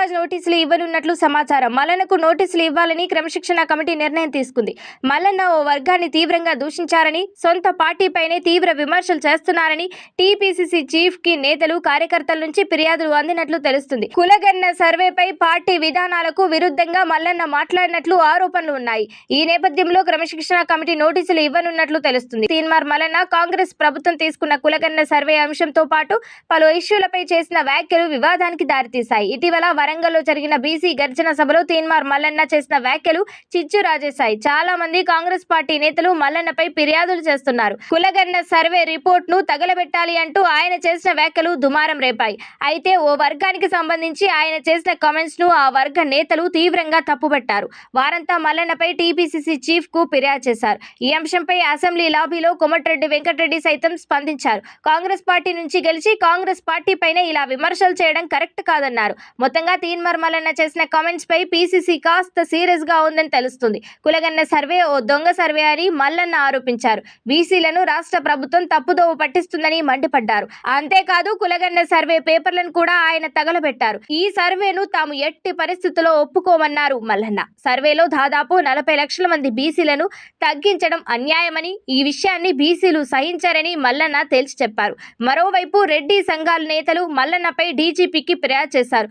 Show cause నోటీసులు ఇవ్వనున్నట్లు సమాచారం. మల్లన్నకు నోటీసులు ఇవ్వాలని క్రమశిక్షణ కమిటీ నిర్ణయం తీసుకుంది. మల్లన్న ఓ వర్గాన్ని తీవ్రంగా దూషించారని సొంత పార్టీపైనే తీవ్ర విమర్శలు చేస్తున్నారని టీపీసీసీ చీఫ్కి నేతలు కార్యకర్తల నుంచి ఫిర్యాదులు అందినట్లు తెలుస్తుంది. కులగన్న సర్వేపై పార్టీ విధానాలకు విరుద్ధంగా మల్లన్న మాట్లాడినట్లు ఆరోపణలు ఉన్నాయి. ఈ నేపథ్యంలో క్రమశిక్షణ కమిటీ నోటీసులు ఇవ్వనున్నట్లు తెలుస్తుంది. తీన్మార్ మల్లన్న కాంగ్రెస్ ప్రభుత్వం తీసుకున్న కులగన్న సర్వే అంశంతో పాటు పలు ఇష్యూలపై చేసిన వ్యాఖ్యలు వివాదానికి దారితీశాయి. ఇటీవల వరంగల్లో జరిగిన బీసీ గర్జన సభలో తీన్మార్ మల్లన్న చేసిన వ్యాఖ్యలు చిచ్చు రాజేశాయి. చాలా మంది కాంగ్రెస్ పార్టీ నేతలు మల్లన్నపై ఫిర్యాదులు చేస్తున్నారు. కులగన్న సర్వే రిపోర్ట్ను తగలబెట్టాలి అంటూ ఆయన చేసిన వ్యాఖ్యలు దుమారం రేపాయి. అయితే ఓ వర్గానికి సంబంధించి ఆయన చేసిన కామెంట్స్ను ఆ వర్గ నేతలు తీవ్రంగా తప్పుబట్టారు. వారంతా మల్లన్నపై టీపీసీసీ చీఫ్కు ఫిర్యాదు చేశారు. ఈ అంశంపై అసెంబ్లీ లాబీలో కోమటిరెడ్డి వెంకటరెడ్డి సైతం స్పందించారు. కాంగ్రెస్ పార్టీ నుంచి గెలిచి కాంగ్రెస్ పార్టీ పైన ఇలా విమర్శలు చేయడం కరెక్ట్ కాదన్నారు. మొత్తంగా తీన్మార్ మల్లన్న చేసిన కామెంట్స్ పై పీసీసీ కాస్త సీరియస్గా ఉందని తెలుస్తుంది. కులగన్న సర్వే ఓ దొంగ సర్వే అని మల్లన్న ఆరోపించారు. బీసీలను రాష్ట్ర ప్రభుత్వం తప్పుదోవ పట్టిస్తుందని మండిపడ్డారు. అంతేకాదు కులగన్న సర్వే పేపర్లను కూడా ఆయన తగలబెట్టారు. ఈ సర్వేను తాము ఎట్టి పరిస్థితుల్లో ఒప్పుకోమన్నారు మల్లన్న. సర్వేలో దాదాపు నలభై లక్షల మంది బీసీలను తగ్గించడం అన్యాయమని ఈ విషయాన్ని బీసీలు సహించారని మల్లన్న తేల్చి చెప్పారు. మరోవైపు రెడ్డి సంఘాల నేతలు మల్లన్నపై డీజీపీకి ఫిర్యాదు చేశారు.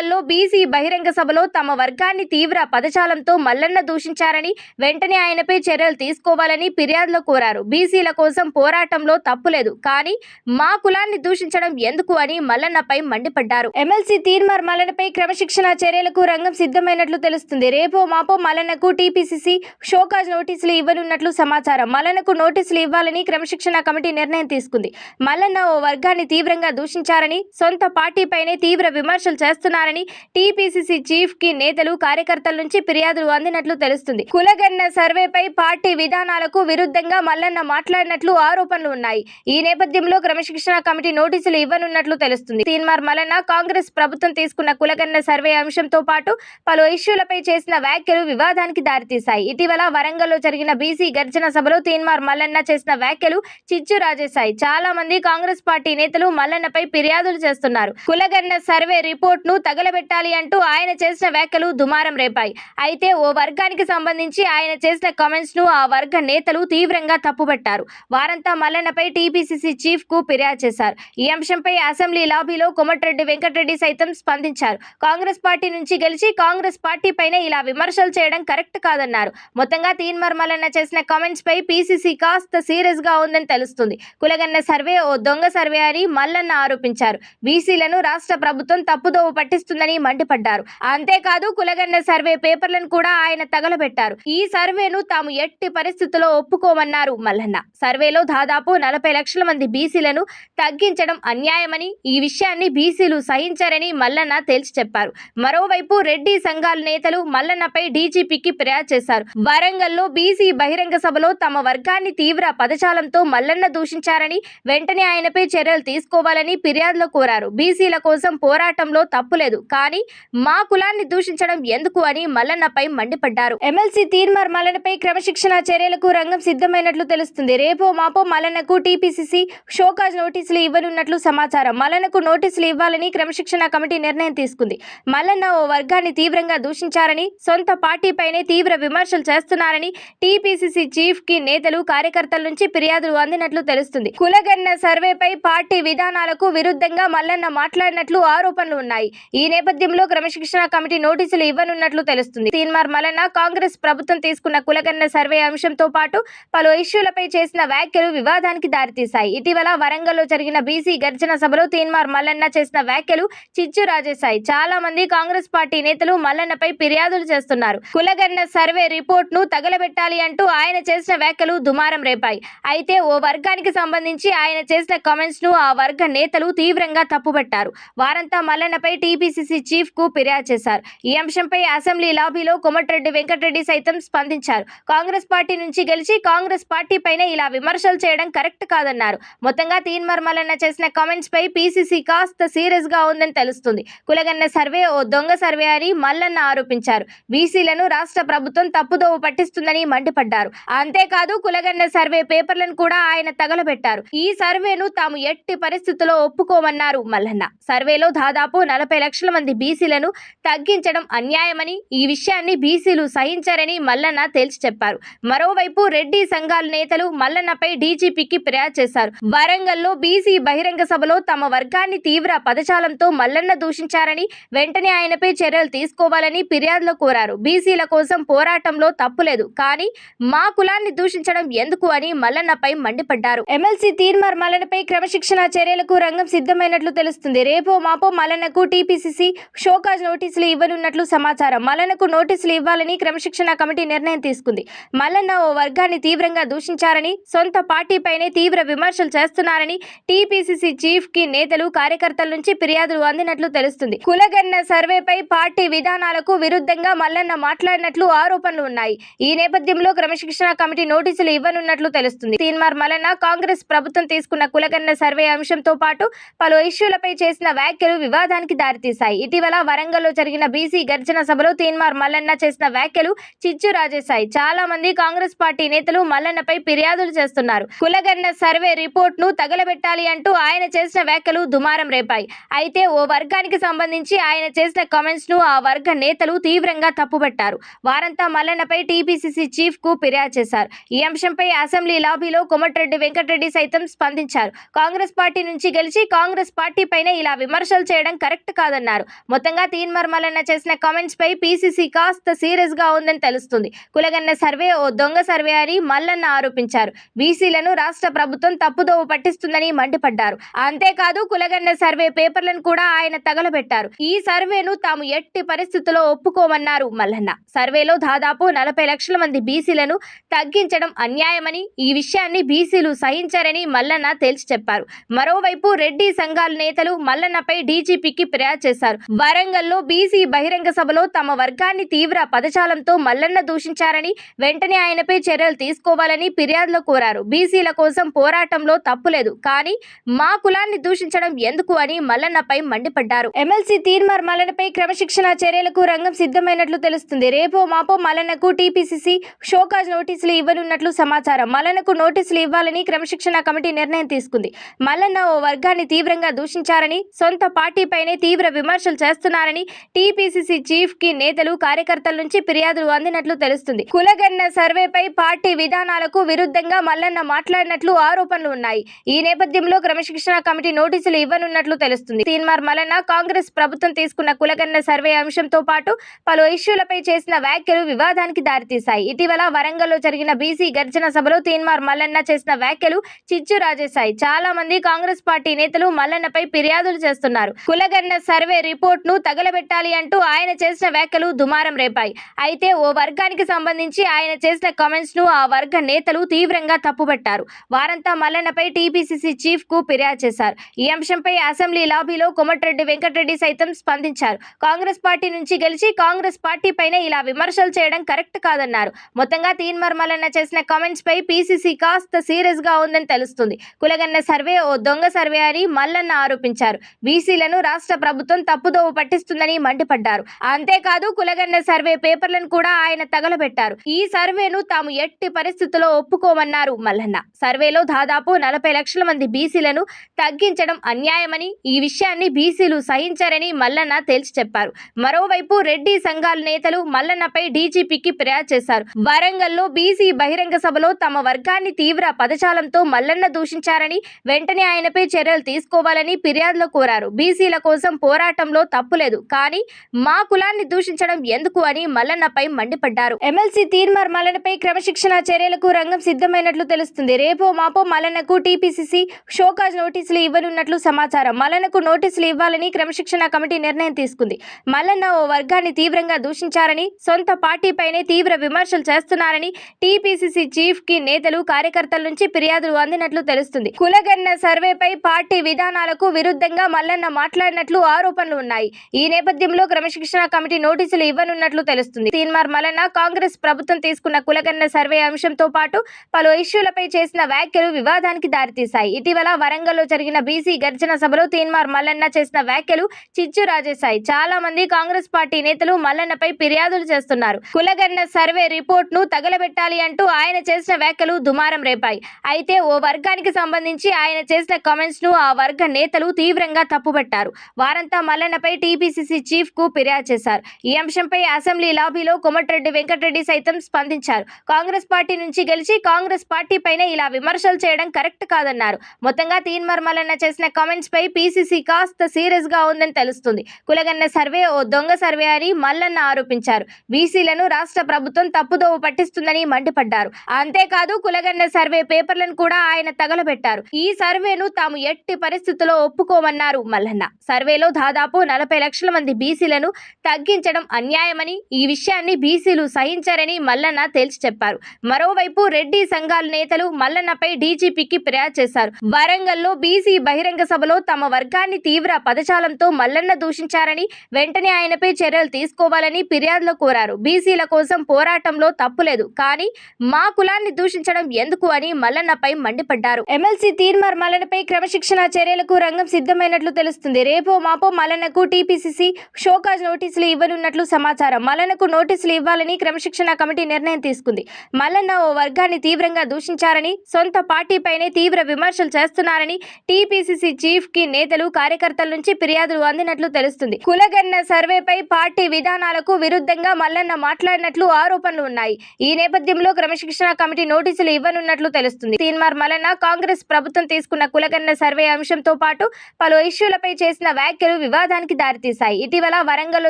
వరంగల్లో బీసీ బహిరంగ సభలో తమ వర్గాన్ని తీవ్ర పదజాలంతో మల్లన్న దూషించారని వెంటనే ఆయనపై చర్యలు తీసుకోవాలని ఫిర్యాదులో కోరారు. బీసీల కోసం పోరాటంలో తప్పులేదు. కానీ మా కులాన్ని దూషించడం ఎందుకు అని మల్లన్నపై మండిపడ్డారు. ఎమ్మెల్సీ తీర్మార్ మల్లన్నపై క్రమశిక్షణ చర్యలకు రంగం సిద్ధమైనట్లు తెలుస్తుంది. రేపో మాపో మల్లన్నకు టీపీసీసీ షోకాజ్ నోటీసులు ఇవ్వనున్నట్లు సమాచారం. మల్లన్నకు నోటీసులు ఇవ్వాలని క్రమశిక్షణ కమిటీ నిర్ణయం తీసుకుంది. మల్లన్న ఓ వర్గాన్ని తీవ్రంగా దూషించారని సొంత పార్టీపైనే తీవ్ర విమర్శలు చేస్తున్నారని టీపీసీసీ చీఫ్కి నేతలు కార్యకర్తల నుంచి ఫిర్యాదులు అందినట్లు తెలుస్తుంది. కులగన్న సర్వేపై పార్టీ విధానాలకు విరుద్ధంగా మల్లన్న మాట్లాడినట్లు ఆరోపణలు ఉన్నాయి. ఈ నేపథ్యంలో క్రమశిక్షణ కమిటీ నోటీసులు ఇవ్వనున్నట్లు తెలుస్తుంది. తీన్మార్ మల్లన్న కాంగ్రెస్ ప్రభుత్వం తీసుకున్న కులగన్న సర్వే అంశంతో పాటు పలు ఇష్యూలపై చేసిన వ్యాఖ్యలు వివాదానికి దారితీశాయి. ఇటీవల వరంగల్లో జరిగిన బీసీ గర్జన సభలో తీన్మార్ మల్లన్న చేసిన వ్యాఖ్యలు చిచ్చు రాజేశాయి. చాలా మంది కాంగ్రెస్ పార్టీ నేతలు మల్లన్నపై ఫిర్యాదులు చేస్తున్నారు. కులగన్న సర్వే రిపోర్ట్ను తగలబెట్టాలి అంటూ ఆయన చేసిన వ్యాఖ్యలు దుమారం రేపాయి. అయితే ఓ వర్గానికి సంబంధించి ఆయన చేసిన కామెంట్స్ను ఆ వర్గ నేతలు తీవ్రంగా తప్పుపట్టారు వారంతా మల్లన్నపై టీపీసీసీ చీఫ్కు ఫిర్యాదు చేశారు. ఈ అంశంపై అసెంబ్లీ లాబీలో కోమటిరెడ్డి వెంకటరెడ్డి సైతం స్పందించారు. కాంగ్రెస్ పార్టీ నుంచి గెలిచి కాంగ్రెస్ పార్టీ పైన ఇలా విమర్శలు చేయడం కరెక్ట్ కాదన్నారు. మొత్తంగా తీన్మార్ మల్లన్న చేసిన కామెంట్స్ పై పీసీసీ కాస్త సీరియస్గా ఉందని తెలుస్తుంది. కులగన్న సర్వే ఓ దొంగ సర్వే అని మల్లన్న ఆరోపించారు. బీసీలను రాష్ట్ర ప్రభుత్వం తప్పుదోవ పట్టిస్తుందని మండిపడ్డారు. అంతేకాదు కులగన్న సర్వే పేపర్లను కూడా ఆయన తగలబెట్టారు. ఈ సర్వేను తాము ఎట్టి పరిస్థితుల్లో ఒప్పుకోమన్నారు మల్లన్న. సర్వేలో దాదాపు నలభై లక్షల మంది బీసీలను తగ్గించడం అన్యాయమని ఈ విషయాన్ని బీసీలు సహించారని మల్లన్న తేల్చి చెప్పారు. మరోవైపు రెడ్డి సంఘాల నేతలు మల్లన్నపై డీజీపీకి ఫిర్యాదు చేశారు. వరంగల్లో బీసీ బహిరంగ సభలో తమ వర్గాన్ని తీవ్ర పదజాలంతో మల్లన్న దూషించారని వెంటనే ఆయనపై చర్యలు తీసుకోవాలని ఫిర్యాదులో కోరారు. బీసీల కోసం పోరాటంలో తప్పులేదు. కానీ మా కులాన్ని దూషించడం ఎందుకు అని మల్లన్నపై మండిపడ్డారు. ఎమ్మెల్సీ తీర్మార్ మల్లన్నపై క్రమశిక్షణ చర్యలకు రంగం సిద్ధమైనట్లు తెలుస్తుంది. రేపో మాపో మల్లన్నకు టీపీసీసీ షోకాజ్ నోటీసులు ఇవ్వనున్నట్లు సమాచారం. మల్లన్నకు నోటీసులు ఇవ్వాలని క్రమశిక్షణ కమిటీ నిర్ణయం తీసుకుంది. మల్లన్న ఓ వర్గాన్ని తీవ్రంగా దూషించారని సొంత పార్టీపైనే తీవ్ర విమర్శలు చేస్తున్నారని టీపీసీసీ చీఫ్కి నేతలు కార్యకర్తల నుంచి ఫిర్యాదులు అందినట్లు తెలుస్తుంది. కులగన్న సర్వేపై పార్టీ విధానాలకు విరుద్ధంగా మల్లన్న మాట్లాడినట్లు ఆరోపణలు ఉన్నాయి. ఈ ఈ నేపథ్యంలో క్రమశిక్షణ కమిటీ నోటీసులు ఇవ్వనున్నట్లు తెలుస్తుంది. తీన్మార్ మల్లన్న కాంగ్రెస్ ప్రభుత్వం తీసుకున్న కులగన్న సర్వే అంశంతో పాటు పలు ఇష్యూలపై చేసిన వ్యాఖ్యలు వివాదానికి దారితీశాయి. ఇటీవల వరంగల్లో జరిగిన బీసీ గర్జన సభలో తీన్మార్ మల్లన్న చేసిన వ్యాఖ్యలు చిచ్చు రాజేశాయి. చాలా మంది కాంగ్రెస్ పార్టీ నేతలు మల్లన్నపై ఫిర్యాదులు చేస్తున్నారు. కులగన్న సర్వే రిపోర్ట్ను తగలబెట్టాలి అంటూ ఆయన చేసిన వ్యాఖ్యలు దుమారం రేపాయి. అయితే ఓ వర్గానికి సంబంధించి ఆయన చేసిన కామెంట్స్ను ఆ వర్గ నేతలు తీవ్రంగా తప్పుబట్టారు. వారంతా మల్లన్నపై టీపీ టీపీసీసీ చీఫ్కు ఫిర్యాదు చేశారు. ఈ అంశంపై అసెంబ్లీ లాబీలో కోమటిరెడ్డి వెంకటరెడ్డి సైతం స్పందించారు. కాంగ్రెస్ పార్టీ నుంచి గెలిచి కాంగ్రెస్ పార్టీ పైన ఇలా విమర్శలు చేయడం కరెక్ట్ కాదన్నారు. మొత్తంగా తీన్ మర్మలన్న చేసిన కామెంట్స్ పై పీసీసీ కాస్త సీరియస్గా ఉందని తెలుస్తుంది. కులగన్న సర్వే ఓ దొంగ సర్వే అని మల్లన్న ఆరోపించారు. బీసీలను రాష్ట్ర ప్రభుత్వం తప్పుదోవ పట్టిస్తుందని మండిపడ్డారు. అంతేకాదు కులగన్న సర్వే పేపర్లను కూడా ఆయన తగలబెట్టారు. ఈ సర్వేను తాము ఎట్టి పరిస్థితుల్లో ఒప్పుకోమన్నారు మల్లన్న. సర్వేలో దాదాపు నలభై లక్షల లక్షల మంది బీసీలను తగ్గించడం అన్యాయమని ఈ విషయాన్ని బీసీలు సహించారని మల్లన్న తేల్చి చెప్పారు. మరోవైపు రెడ్డి సంఘాల నేతలు మల్లన్నపై డీజీపీకి ఫిర్యాదు చేశారు. వరంగల్లో బీసీ బహిరంగ సభలో తమ వర్గాన్ని తీవ్ర పదజాలంతో మల్లన్న దూషించారని వెంటనే ఆయనపై చర్యలు తీసుకోవాలని ఫిర్యాదులో కోరారు. బీసీల కోసం పోరాటంలో తప్పులేదు కానీ మా కులాన్ని దూషించడం ఎందుకు అని మల్లన్నపై మండిపడ్డారు. ఎమ్మెల్సీ తీర్మార్ మల్లన్నపై క్రమశిక్షణ చర్యలకు రంగం సిద్ధమైనట్లు తెలుస్తుంది. రేపో మాపో మల్లన్నకు టీపీసీసీ షోకాజ్ నోటీసులు ఇవ్వనున్నట్లు సమాచారం. మల్లన్నకు నోటీసులు ఇవ్వాలని క్రమశిక్షణ కమిటీ నిర్ణయం తీసుకుంది. మల్లన్న ఓ వర్గాన్ని తీవ్రంగా దూషించారని సొంత పార్టీపైనే తీవ్ర విమర్శలు చేస్తున్నారని టీపీసీసీ చీఫ్కి నేతలు కార్యకర్తల నుంచి ఫిర్యాదులు అందినట్లు తెలుస్తుంది. కులగన్న సర్వేపై పార్టీ విధానాలకు విరుద్ధంగా మల్లన్న మాట్లాడినట్లు ఆరోపణలు ఉన్నాయి. ఈ నేపథ్యంలో క్రమశిక్షణ కమిటీ నోటీసులు ఇవ్వనున్నట్లు తెలుస్తుంది. తీన్మార్ మల్లన్న కాంగ్రెస్ ప్రభుత్వం తీసుకున్న కులగన్న సర్వే అంశంతో పాటు పలు ఇష్యూలపై చేసిన వ్యాఖ్యలు వివాదానికి దారితీశాయి. ఇటీవల వరంగల్లో జరిగిన బీసీ గర్జన సభలో తీన్మార్ మల్లన్న చేసిన వ్యాఖ్యలు చిచ్చు రాజేశాయి. చాలా మంది కాంగ్రెస్ పార్టీ నేతలు మల్లన్నపై ఫిర్యాదులు చేస్తున్నారు. కులగన్న సర్వే రిపోర్ట్ను తగలబెట్టాలి అంటూ ఆయన చేసిన వ్యాఖ్యలు దుమారం రేపాయి. అయితే ఓ వర్గానికి సంబంధించి ఆయన చేసిన కామెంట్స్ను ఆ వర్గ నేతలు తీవ్రంగా తప్పుబట్టారు. వారంతా మల్లన్నపై టీపీసీసీ చీఫ్కు ఫిర్యాదు చేశారు. ఈ అంశంపై అసెంబ్లీ లాబీలో కోమటిరెడ్డి వెంకటరెడ్డి సైతం స్పందించారు. కాంగ్రెస్ పార్టీ నుంచి గెలిచి కాంగ్రెస్ పార్టీ పైన ఇలా విమర్శలు చేయడం కరెక్ట్ కాదన్నారు. మొత్తంగా తీన్మార్ మల్లన్న చేసిన కామెంట్స్ పై పీసీసీ కాస్త సీరియస్గా ఉందని తెలుస్తుంది. కులగన్న సర్వే ఓ దొంగ సర్వే అని మల్లన్న ఆరోపించారు. బీసీలను రాష్ట్ర ప్రభుత్వం తప్పుదోవ పట్టిస్తుందని మండిపడ్డారు. అంతేకాదు కులగన్న సర్వే పేపర్లను కూడా ఆయన తగలబెట్టారు. ఈ సర్వేను తాము ఎట్టి పరిస్థితుల్లో ఒప్పుకోమన్నారు మల్లన్న. సర్వేలో దాదాపు నలభై లక్షల మంది బీసీలను తగ్గించడం అన్యాయమని ఈ విషయాన్ని బీసీలు సహించారని మల్లన్న తేల్చి చెప్పారు. మరోవైపు రెడ్డి సంఘాల నేతలు మల్లన్నపై డీజీపీకి ఫిర్యాదు చేశారు. వరంగల్లో బీసీ బహిరంగ సభలో తమ వర్గాన్ని తీవ్ర పదజాలంతో మల్లన్న దూషించారని వెంటనే ఆయనపై చర్యలు తీసుకోవాలని ఫిర్యాదులో కోరారు. బీసీల కోసం పోరాటంలో తప్పులేదు. కానీ మా కులాన్ని దూషించడం ఎందుకు అని మల్లన్నపై మండిపడ్డారు. ఎమ్మెల్సీ తీర్మార్ మల్లన్నపై క్రమశిక్షణ చర్యలకు రంగం సిద్ధమైనట్లు తెలుస్తుంది. రేపో మాపో మల్లన్నకు టీపీసీసీ షోకాజ్ నోటీసులు ఇవ్వనున్నట్లు సమాచారం. మల్లన్నకు నోటీసులు ఇవ్వాలని క్రమశిక్షణ కమిటీ నిర్ణయం తీసుకుంది. మల్లన్న ఓ వర్గాన్ని తీవ్రంగా దూషించారని సొంత పార్టీపైనే తీవ్ర విమర్శలు చేస్తున్నారని టీపీసీసీ చీఫ్కి నేతలు కార్యకర్తల నుంచి ఫిర్యాదులు అందినట్లు తెలుస్తుంది. కులగన్న సర్వేపై పార్టీ విధానాలకు విరుద్ధంగా మల్లన్న మాట్లాడినట్లు ఆరోపణలు ఉన్నాయి. ఈ నేపథ్యంలో క్రమశిక్షణ కమిటీ నోటీసులు ఇవ్వనున్నట్లు తెలుస్తుంది. తీన్మార్ మల్లన్న కాంగ్రెస్ ప్రభుత్వం తీసుకున్న కులగన్న సర్వే అంశంతో పాటు పలు ఇష్యూలపై చేసిన వ్యాఖ్యలు వివాదానికి దారితీశాయి. ఇటీవల వరంగల్లో జరిగిన బీసీ గర్జన సభలో తీన్మార్ మల్లన్న చేసిన వ్యాఖ్యలు చిచ్చు రాజేశాయి. చాలా మంది కాంగ్రెస్ పార్టీ నేతలు మల్లన్నపై ఫిర్యాదులు చేస్తున్నారు. కులగన్న సర్వే రిపోర్ట్ను తగలబెట్టాలి అంటూ ఆయన చేసిన వ్యాఖ్యలు దుమారం రేపాయి. అయితే ఓ వర్గానికి సంబంధించి ఆయన చేసిన కామెంట్స్ను ఆ వర్గ నేతలు తీవ్రంగా తప్పుపట్టారు వారంతా మల్లన్నపై టీపీసీసీ చీఫ్కు ఫిర్యాదు చేశారు. ఈ అంశంపై అసెంబ్లీ లాబీలో కోమటిరెడ్డి వెంకటరెడ్డి సైతం స్పందించారు. కాంగ్రెస్ పార్టీ నుంచి గెలిచి కాంగ్రెస్ పార్టీపైనే ఇలా విమర్శలు చేయడం కరెక్ట్ కాదన్నారు. మొత్తంగా తీన్మార్ మల్లన్న చేసిన కామెంట్స్ పై పీసీసీ కాస్త సీరియస్గా ఉందని తెలుస్తుంది. కులగన్న సర్వే ఓ దొంగ సర్వే అని మల్లన్న ఆరోపించారు. బీసీలను రాష్ట్ర ప్రభుత్వం తప్పుదోవ పట్టిస్తుందని మండిపడ్డారు. అంతేకాదు కులగన్న సర్వే పేపర్లను కూడా ఆయన తగలబెట్టారు. ఈ సర్వేను తాము ఎట్టి పరిస్థితుల్లో ఒప్పుకోమన్నారు మల్లన్న. సర్వేలో దాదాపు నలభై లక్షల మంది బీసీలను తగ్గించడం అన్యాయమని ఈ విషయాన్ని బీసీలు సహించారని మల్లన్న తేల్చి చెప్పారు. మరోవైపు రెడ్డి సంఘాల నేతలు మల్లన్నపై డీజీపీకి ఫిర్యాదు చేశారు. వరంగల్లో బీసీ బహిరంగ సభలో తమ వర్గాన్ని తీవ్ర పదజాలంతో మల్లన్న దూషించారని వెంటనే ఆయనపై చర్యలు తీసుకోవాలని ఫిర్యాదులో కోరారు. బీసీల కోసం పోరాటంలో తప్పులేదు కానీ మా కులాన్ని దూషించడం ఎందుకు అని మల్లన్నపై మండిపడ్డారు. ఎమ్మెల్సీ తీర్మార్ మల్లన్నపై క్రమశిక్షణ చర్యలకు రంగం సిద్ధమైనట్లు తెలుస్తుంది. రేపో మాపో మల్లన్నకు టీపీసీసీ షోకాజ్ నోటీసులు ఇవ్వనున్నట్లు సమాచారం. మల్లన్నకు నోటీసులు ఇవ్వాలని క్రమశిక్షణ కమిటీ నిర్ణయం తీసుకుంది. మల్లన్న ఓ వర్గాన్ని తీవ్రంగా దూషించారని సొంత పార్టీపైనే తీవ్ర విమర్శలు చేస్తున్నారని టీపీసీసీ చీఫ్కి నేతలు కార్యకర్తల నుంచి ఫిర్యాదులు అందినట్లు తెలుస్తుంది. కులగన్న సర్వేపై పార్టీ విధానాలకు విరుద్ధంగా మల్లన్న మాట్లాడినట్లు ఆరోపణలు ఉన్నాయి. ఈ నేపథ్యంలో క్రమశిక్షణ కమిటీ నోటీసులు ఇవ్వనున్నట్లు తెలుస్తుంది. తీన్మార్ మల్లన్న కాంగ్రెస్ ప్రభుత్వం తీసుకున్న కులగన్న సర్వే అంశంతో పాటు పలు ఇష్యూలపై చేసిన వ్యాఖ్యలు వివాదానికి దారితీశాయి. ఇటీవల వరంగల్లో జరిగిన బీసీ గర్జన సభలో తీన్మార్ మల్లన్న చేసిన వ్యాఖ్యలు చిచ్చు రాజేశాయి. చాలా మంది కాంగ్రెస్ పార్టీ నేతలు మల్లన్నపై ఫిర్యాదులు చేస్తున్నారు. కులగన్న సర్వే రిపోర్ట్ను తగలబెట్టాలి అంటూ ఆయన చేసిన వ్యాఖ్యలు దుమారం రేపాయి. అయితే ఓ వర్గానికి సంబంధించి ఆయన చేసిన కామెంట్స్ను ఆ వర్గ నేతలు తీవ్రంగా తప్పుబట్టారు. వారంతా మల్లన్నపై టీపీసీసీ చీఫ్కు ఫిర్యాదు చేశారు. ఈ అంశంపై అసెంబ్లీ లాబీలో కోమటిరెడ్డి వెంకటరెడ్డి సైతం స్పందించారు. కాంగ్రెస్ పార్టీ నుంచి గెలిచి కాంగ్రెస్ పార్టీ పైన ఇలా విమర్శలు చేయడం కరెక్ట్ కాదన్నారు. మొత్తంగా తీన్మర్ మల్లన్న చేసిన కామెంట్స్ పై పీసీసీ కాస్త సీరియస్గా ఉందని తెలుస్తుంది. కులగన్న సర్వే ఓ దొంగ సర్వే అని మల్లన్న ఆరోపించారు. బీసీలను రాష్ట్ర ప్రభుత్వం తప్పుదోవ పట్టిస్తుందని మండిపడ్డారు. అంతేకాదు కులగన్న సర్వే పేపర్లను కూడా ఆయన తగలబెట్టారు. ఈ సర్వేను తాము ఎట్టి పరిస్థితుల్లో ఒప్పుకోమన్నారు మల్లన్న. సర్వేలో దాదాపు నలభై లక్షల మంది బీసీలను తగ్గించడం అన్యాయమని ఈ విషయాన్ని బీసీలు సహించారని మల్లన్న తేల్చి చెప్పారు. మరోవైపు రెడ్డి సంఘాల నేతలు మల్లన్నపై డీజీపీకి ఫిర్యాదు చేశారు. వరంగల్లో బీసీ బహిరంగ సభలో తమ వర్గాన్ని తీవ్ర పదజాలంతో మల్లన్న దూషించారని వెంటనే ఆయనపై చర్యలు తీసుకోవాలని ఫిర్యాదులో కోరారు. బీసీల కోసం పోరాటంలో తప్పులేదు కానీ మా కులాన్ని దూషించడం ఎందుకు అని మల్లన్నపై మండిపడ్డారు. ఎమ్మెల్సీ తీర్మార్ మల్లన్నపై క్రమశిక్షణ చర్యలకు రంగం సిద్ధమైనట్లు తెలుస్తుంది. రేపో మాపో మల్లన్నకు టీపీసీసీ షోకాజ్ నోటీసులు ఇవ్వనున్నట్లు సమాచారం. మల్లన్నకు నోటీసులు ఇవ్వాలని క్రమశిక్షణ కమిటీ నిర్ణయం తీసుకుంది. మల్లన్న ఓ వర్గాన్ని తీవ్రంగా దూషించారని సొంత పార్టీపైనే తీవ్ర విమర్శలు చేస్తున్నారని టీపీసీసీ చీఫ్కి నేతలు కార్యకర్తల నుంచి ఫిర్యాదులు అందినట్లు తెలుస్తుంది. కులగన్న సర్వేపై పార్టీ విధానాలకు విరుద్ధంగా మల్లన్న మాట్లాడినట్లు ఆరోపణలు ఉన్నాయి. ఈ నేపథ్యంలో క్రమశిక్షణ కమిటీ నోటీసులు ఇవ్వనున్నట్లు తెలుస్తుంది. తీన్మార్ మల్లన్న కాంగ్రెస్ ప్రభుత్వం తీసుకున్న కులగన్న సర్వే అంశంతో పాటు పలు ఇష్యూలపై చేసిన వ్యాఖ్యలు వివాదానికి దారితీశాయి. ఇటీవల వరంగల్లో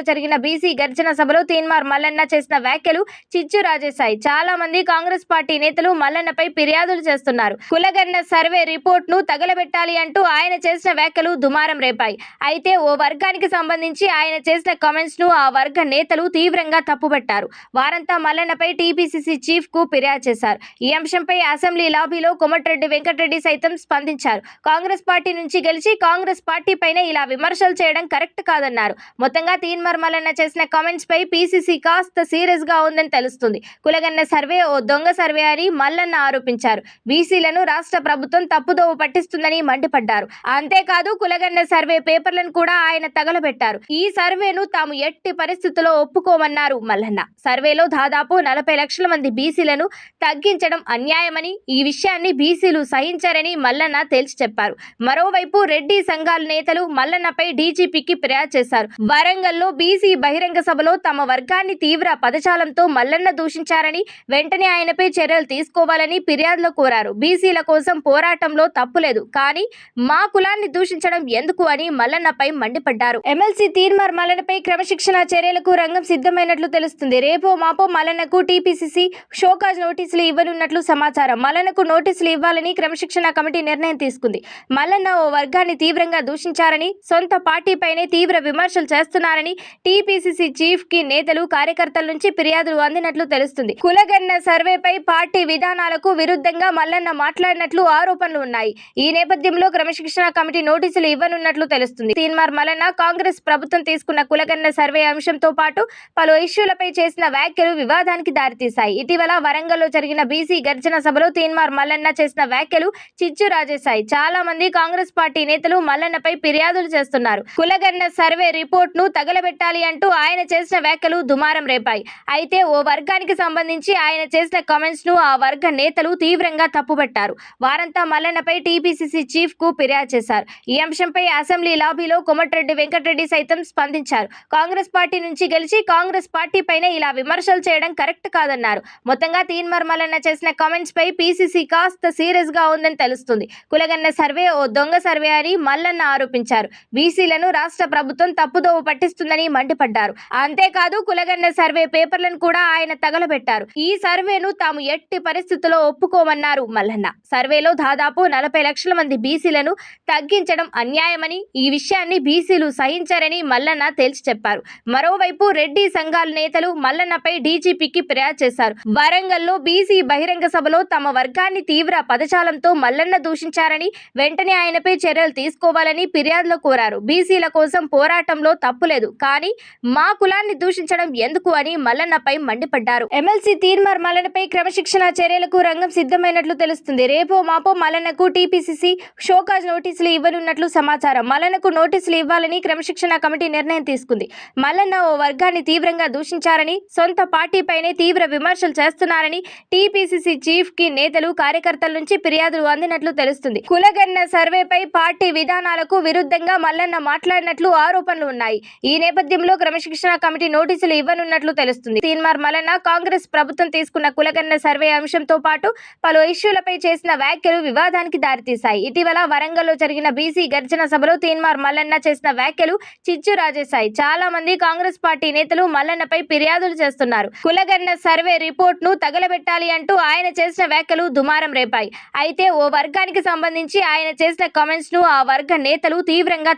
జరిగిన బీసీ గర్జన సభలో తీన్మార్ మల్లన్న చేసిన వ్యాఖ్యలు చిచ్చు రాజేశాయి. చాలా మంది కాంగ్రెస్ పార్టీ నేతలు మల్లన్నపై ఫిర్యాదులు చేస్తున్నారు. కులగన్న సర్వే రిపోర్ట్ను తగలబెట్టాలి అంటూ ఆయన చేసిన వ్యాఖ్యలు దుమారం రేపాయి. అయితే ఓ వర్గానికి సంబంధించి ఆయన చేసిన కామెంట్స్ను ఆ వర్గ నేతలు తీవ్రంగా తప్పుబట్టారు. వారంతా మల్లన్నపై టీపీసీసీ చీఫ్కు ఫిర్యాదు చేశారు. ఈ అంశంపై అసెంబ్లీ లాబీలో కొమటిరెడ్డి వెంకటరెడ్డి సైతం స్పందించారు. కాంగ్రెస్ పార్టీ నుంచి గెలిచి కాంగ్రెస్ పార్టీ పైన ఇలా విమర్శలు చేయడం కరెక్ట్ కాదన్నారు. మొత్తంగా తీన్మార్ మల్లన్న చేసిన కామెంట్స్ పై పీసీసీ కాస్త సీరియస్గా ఉందని తెలుస్తుంది. కులగన్న సర్వే ఓ దొంగ సర్వే అని మల్లన్న ఆరోపించారు. బీసీలను రాష్ట్ర ప్రభుత్వం తప్పుదోవ పట్టిస్తుందని మండిపడ్డారు. అంతేకాదు కులగన్న సర్వే పేపర్లను కూడా ఆయన తగలబెట్టారు. ఈ సర్వేను తాము ఎట్టి పరిస్థితుల్లో ఒప్పుకోమన్నారు మల్లన్న. సర్వేలో దాదాపు నలభై లక్షల మంది బీసీలను తగ్గించడం అన్యాయమని ఈ విషయాన్ని బీసీలు సహించారని మల్లన్న తేల్చి చెప్పారు. మరోవైపు రెడ్డి సంఘాల నేతలు మల్లన్నపై డీజీపీకి ఫిర్యాదు చేశారు. వరంగల్లో బీసీ బహిరంగ సభలో తమ వర్గాన్ని తీవ్ర పదజాలంతో మల్లన్న దూషించారని వెంటనే ఆయనపై చర్యలు తీసుకోవాలని ఫిర్యాదులో కోరారు. బీసీల కోసం పోరాటంలో తప్పులేదు. కానీ మా కులాన్ని దూషించడం ఎందుకు అని మల్లన్నపై మండిపడ్డారు. ఎమ్మెల్సీ తీర్మార్ మల్లన్నపై క్రమశిక్షణ చర్యలకు రంగం సిద్ధమైనట్లు తెలుస్తుంది. రేపో మాపో మల్లన్నకు టీపీసీసీ షోకాజ్ నోటీసులు ఇవ్వనున్నట్లు సమాచారం. మల్లన్నకు నోటీసులు ఇవ్వాలని క్రమశిక్షణ కమిటీ నిర్ణయం తీసుకుంది. మల్లన్న ఓ వర్గాన్ని తీవ్రంగా దూషించారని సొంత పార్టీ పార్టీపైనే తీవ్ర విమర్శలు చేస్తున్నారని టీపీసీసీ చీఫ్కి నేతలు కార్యకర్తల నుంచి ఫిర్యాదులు అందినట్లు తెలుస్తుంది. కులగన్న సర్వేపై పార్టీ విధానాలకు విరుద్ధంగా మల్లన్న మాట్లాడినట్లు ఆరోపణలు ఉన్నాయి. ఈ నేపథ్యంలో క్రమశిక్షణ కమిటీ నోటీసులు ఇవ్వనున్నట్లు తెలుస్తుంది. తీన్మార్ మల్లన్న కాంగ్రెస్ ప్రభుత్వం తీసుకున్న కులగన్న సర్వే అంశంతో పాటు పలు ఇష్యూలపై చేసిన వ్యాఖ్యలు వివాదానికి దారితీశాయి. ఇటీవల వరంగల్లో జరిగిన బీసీ గర్జన సభలో తీన్మార్ మల్లన్న చేసిన వ్యాఖ్యలు చిచ్చు రాజేశాయి. చాలా మంది కాంగ్రెస్ పార్టీ నేతలు మల్లన్నపై ఫిర్యాదులు చేస్తున్నారు. కులగన్న సర్వే రిపోర్ట్ను తగలబెట్టాలి అంటూ ఆయన చేసిన వ్యాఖ్యలు దుమారం రేపాయి. అయితే ఓ వర్గానికి సంబంధించి ఆయన చేసిన కామెంట్స్ను ఆ వర్గ నేతలు తీవ్రంగా తప్పుపట్టారు వారంతా మల్లన్నపై టీపీసీసీ చీఫ్కు ఫిర్యాదు చేశారు. ఈ అంశంపై అసెంబ్లీ లాబీలో కొమటిరెడ్డి వెంకటరెడ్డి సైతం స్పందించారు. కాంగ్రెస్ పార్టీ నుంచి గెలిచి కాంగ్రెస్ పార్టీ పైన ఇలా విమర్శలు చేయడం కరెక్ట్ కాదన్నారు. మొత్తంగా తీన్మర్ మల్లన్న చేసిన కామెంట్స్ పై పీసీసీ కాస్త సీరియస్గా ఉందని తెలుస్తుంది. కులగన్న సర్వే ఓ దొంగ సర్వే అని మల్లన్న ఆరోపించారు. బీసీలను రాష్ట్ర ప్రభుత్వం తప్పుదోవ పట్టిస్తుందని మండిపడ్డారు. అంతేకాదు కులగన్న సర్వే పేపర్లను కూడా ఆయన తగలబెట్టారు. ఈ సర్వేను తాము ఎట్టి పరిస్థితుల్లో ఒప్పుకోమన్నారు మల్లన్న. సర్వేలో దాదాపు నలభై లక్షల మంది బీసీలను తగ్గించడం అన్యాయమని ఈ విషయాన్ని బీసీలు సహించారని మల్లన్న తేల్చి చెప్పారు. మరోవైపు రెడ్డి సంఘాల నేతలు మల్లన్నపై డీజీపీకి ఫిర్యాదు చేశారు. వరంగల్లో బీసీ బహిరంగ సభలో తమ వర్గాన్ని తీవ్ర పదజాలంతో మల్లన్న దూషించారని వెంటనే ఆయనపై చర్యలు తీసుకోవాలని ఫిర్యాదులో కోరారు. బీసీ బీసీల కోసం పోరాటంలో తప్పులేదు కానీ మా కులాన్ని దూషించడం ఎందుకు అని మల్లన్నపై మండిపడ్డారు. ఎమ్మెల్సీ తీర్మార్ మల్లన్నపై క్రమశిక్షణ చర్యలకు రంగం సిద్ధమైనట్లు తెలుస్తుంది. రేపో మాపో మల్లన్నకు టీపీసీసీ షోకాజ్ నోటీసులు ఇవ్వనున్నట్లు సమాచారం. మల్లన్నకు నోటీసులు ఇవ్వాలని క్రమశిక్షణ కమిటీ నిర్ణయం తీసుకుంది. మల్లన్న ఓ వర్గాన్ని తీవ్రంగా దూషించారని సొంత పార్టీపైనే తీవ్ర విమర్శలు చేస్తున్నారని టీపీసీసీ చీఫ్కి నేతలు కార్యకర్తల నుంచి ఫిర్యాదులు అందినట్లు తెలుస్తుంది. కులగన్న సర్వేపై పార్టీ విధానాలకు విరుద్ధంగా మల్లన్న మాట్లాడారు మాట్లాడినట్లు ఆరోపణలు ఉన్నాయి. ఈ నేపథ్యంలో క్రమశిక్షణ కమిటీ నోటీసులు ఇవ్వనున్నట్లు తెలుస్తుంది. తీన్మార్ మల్లన్న కాంగ్రెస్ ప్రభుత్వం తీసుకున్న కులగన్న సర్వే అంశంతో పాటు పలు ఇష్యూలపై చేసిన వ్యాఖ్యలు వివాదానికి దారితీశాయి. ఇటీవల వరంగల్లో జరిగిన బీసీ గర్జన సభలో తీన్మార్ మల్లన్న చేసిన వ్యాఖ్యలు చిచ్చు రాజేశాయి. చాలా మంది కాంగ్రెస్ పార్టీ నేతలు మల్లన్నపై ఫిర్యాదులు చేస్తున్నారు. కులగన్న సర్వే రిపోర్ట్ను తగలబెట్టాలి అంటూ ఆయన చేసిన వ్యాఖ్యలు దుమారం రేపాయి. అయితే ఓ వర్గానికి సంబంధించి ఆయన చేసిన కామెంట్స్ను ఆ వర్గ నేతలు తీవ్రంగా